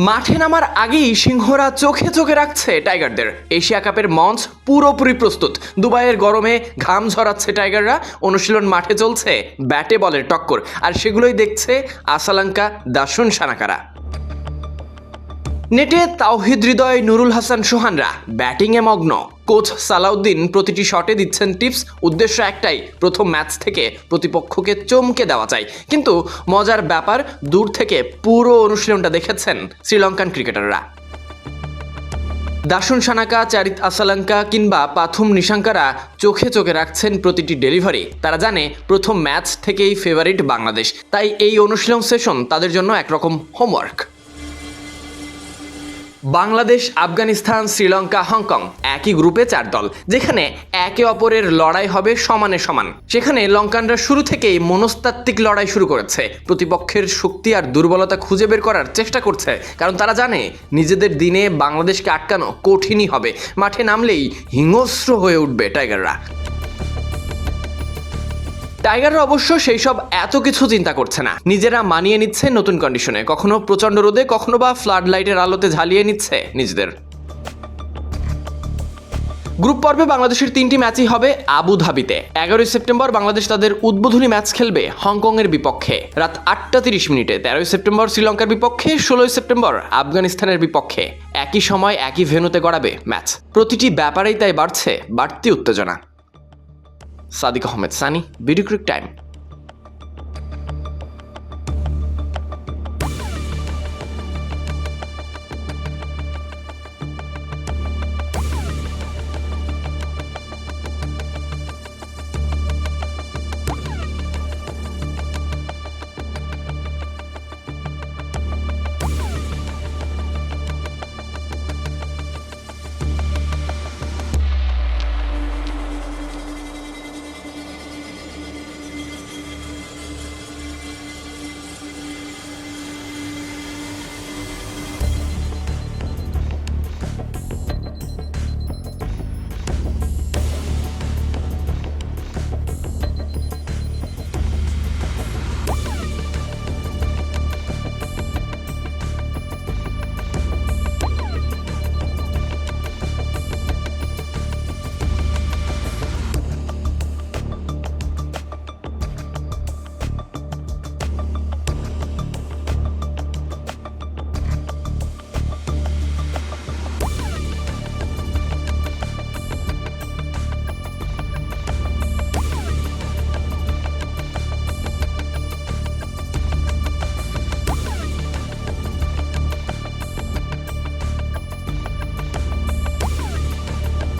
মাঠে নামার আগেই সিংহরা চোখে চোখে রাখছে টাইগারদের। এশিয়া কাপের মঞ্চ পুরোপুরি প্রস্তুত। দুবাইয়ের গরমে ঘাম ঝরাচ্ছে টাইগাররা। অনুশীলন মাঠে চলছে ব্যাটে বলের টক্কর। আর সেগুলোই দেখছে আসালাঙ্কা দাসুন সানাকারা। নেটে তাওহিদ হৃদয় নুরুল হাসান সোহানরা, ব্যাটিংয়ে মগ্ন। কোচ সালাউদ্দিন প্রতিটি শটে দিচ্ছেন টিপস, উদ্দেশ্য একটাই, প্রথম ম্যাচ থেকে প্রতিপক্ষকে চমকে দেওয়া চাই। কিন্তু মজার ব্যাপার, দূর থেকে পুরো অনুশীলনটা দেখেছেন শ্রীলঙ্কান ক্রিকেটাররা। দাসুন সানাকা, চারিত আসালাঙ্কা কিংবা পাথুম নিশাঙ্কারা চোখে চোখে রাখছেন প্রতিটি ডেলিভারি। তারা জানে, প্রথম ম্যাচ থেকেই ফেভারিট বাংলাদেশ। তাই এই অনুশীলন সেশন তাদের জন্য একরকম homework. Bangladesh, Afghanistan, Sri Lanka, Hong Kong একই গ্রুপে চার দল, যেখানে একে অপরের লড়াই হবে সমানে সমান। সেখানে লঙ্কানরা শুরু থেকেই মনস্তাত্ত্বিক লড়াই শুরু করেছে। প্রতিপক্ষের শক্তি আর দুর্বলতা খুঁজে বের করার চেষ্টা করছে, কারণ তারা জানে নিজেদের দিনে বাংলাদেশকে আটকানো কঠিনই হবে। মাঠে নামলেই হিংস্র হয়ে উঠবে টাইগাররা। টাইগাররা অবশ্য সেই সব এত কিছু চিন্তা করছে না। নিজেরা মানিয়ে নিচ্ছে নতুন কন্ডিশনে কখনো প্রচণ্ড রোদে, কখনো বা ফ্লাড লাইটের আলোতে ঝালিয়ে নিচ্ছে নিজেদের। গ্রুপ পর্বে বাংলাদেশের তিনটি ম্যাচই হবে আবুধাবিতে। এগারোই সেপ্টেম্বর বাংলাদেশ তাদের উদ্বোধনী ম্যাচ খেলবে হংকংয়ের বিপক্ষে। রাত আটটা তিরিশ মিনিটে, তেরোই সেপ্টেম্বর শ্রীলঙ্কার বিপক্ষে, ষোলোই সেপ্টেম্বর আফগানিস্তানের বিপক্ষে। একই সময়, একই ভেন্যুতে গড়াবে ম্যাচ। প্রতিটি ব্যাপারেই তাই বাড়ছে, বাড়তি উত্তেজনা। Sadiq Ahmed Sani BD Crictime